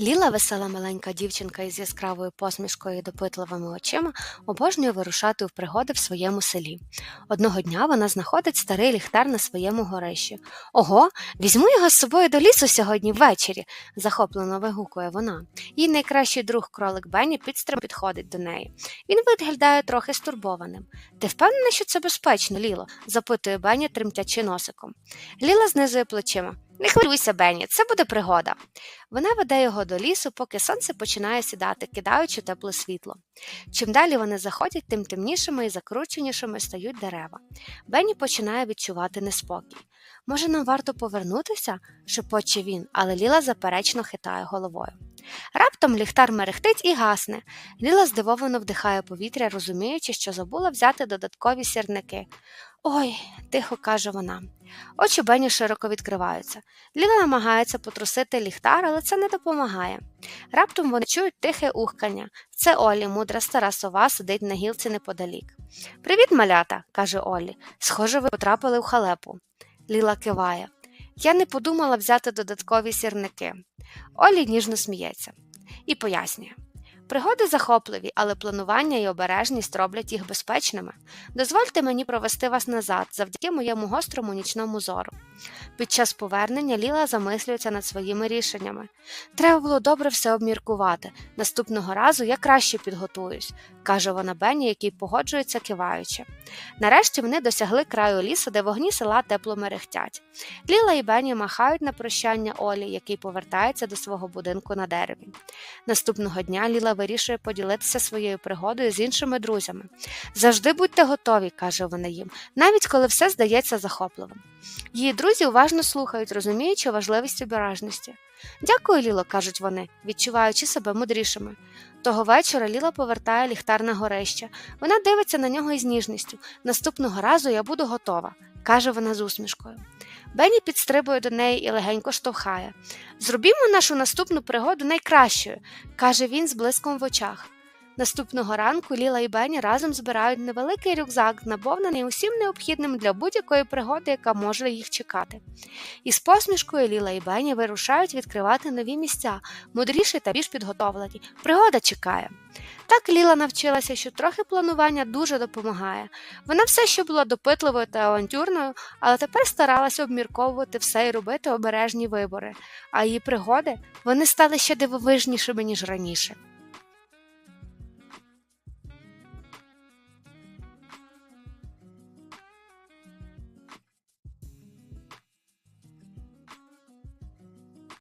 Ліла, весела маленька дівчинка із яскравою посмішкою і допитливими очима, обожнює вирушати в пригоди в своєму селі. Одного дня вона знаходить старий ліхтар на своєму горищі. Ого, візьму його з собою до лісу сьогодні ввечері, захоплено вигукує вона. Її найкращий друг кролик Бенні підстрим підходить до неї. Він виглядає трохи стурбованим. Ти впевнена, що це безпечно, Ліло? запитує Бенні, тремтячи носиком. Ліла знизує плечима. Не хвилюйся, Бенні, це буде пригода. Вона веде його до лісу, поки сонце починає сідати, кидаючи тепле світло. Чим далі вони заходять, тим темнішими і закрученішими стають дерева. Бенні починає відчувати неспокій. Може, нам варто повернутися? шепоче він, але Ліла заперечно хитає головою. Раптом ліхтар мерехтить і гасне. Ліла здивовано вдихає повітря, розуміючи, що забула взяти додаткові сірники. Ой, тихо каже вона. Очі Бені широко відкриваються. Ліла намагається потрусити ліхтар, але це не допомагає. Раптом вони чують тихе ухкання. Це Олі, мудра стара сова, сидить на гілці неподалік. Привіт, малята, каже Олі. Схоже, ви потрапили в халепу. Ліла киває. Я не подумала взяти додаткові сірники. Олі ніжно сміється і пояснює. Пригоди захопливі, але планування і обережність роблять їх безпечними. Дозвольте мені провести вас назад завдяки моєму гострому нічному зору. Під час повернення Ліла замислюється над своїми рішеннями. Треба було добре все обміркувати. Наступного разу я краще підготуюсь, каже вона Бенні, який погоджується киваючи. Нарешті вони досягли краю лісу, де вогні села тепло мерехтять. Ліла і Бенні махають на прощання Олі, який повертається до свого будинку на дереві. Наступного дня Ліла вирішує поділитися своєю пригодою з іншими друзями. Завжди будьте готові, каже вона їм, навіть коли все здається захопливим. Її друзі уважно слухають, розуміючи важливість обережності. Дякую, Ліло, кажуть вони, відчуваючи себе мудрішими. Того вечора Ліла повертає ліхтар на горище. Вона дивиться на нього із ніжністю. Наступного разу я буду готова, каже вона з усмішкою. Бенні підстрибує до неї і легенько штовхає. Зробімо нашу наступну пригоду найкращою, каже він з блиском в очах. Наступного ранку Ліла і Бенні разом збирають невеликий рюкзак, наповнений усім необхідним для будь-якої пригоди, яка може їх чекати. Із посмішкою Ліла і Бенні вирушають відкривати нові місця, мудріші та більш підготовлені. Пригода чекає. Так Ліла навчилася, що трохи планування дуже допомагає. Вона все ще була допитливою та авантюрною, але тепер старалася обмірковувати все і робити обережні вибори, а її пригоди вони стали ще дивовижнішими, ніж раніше.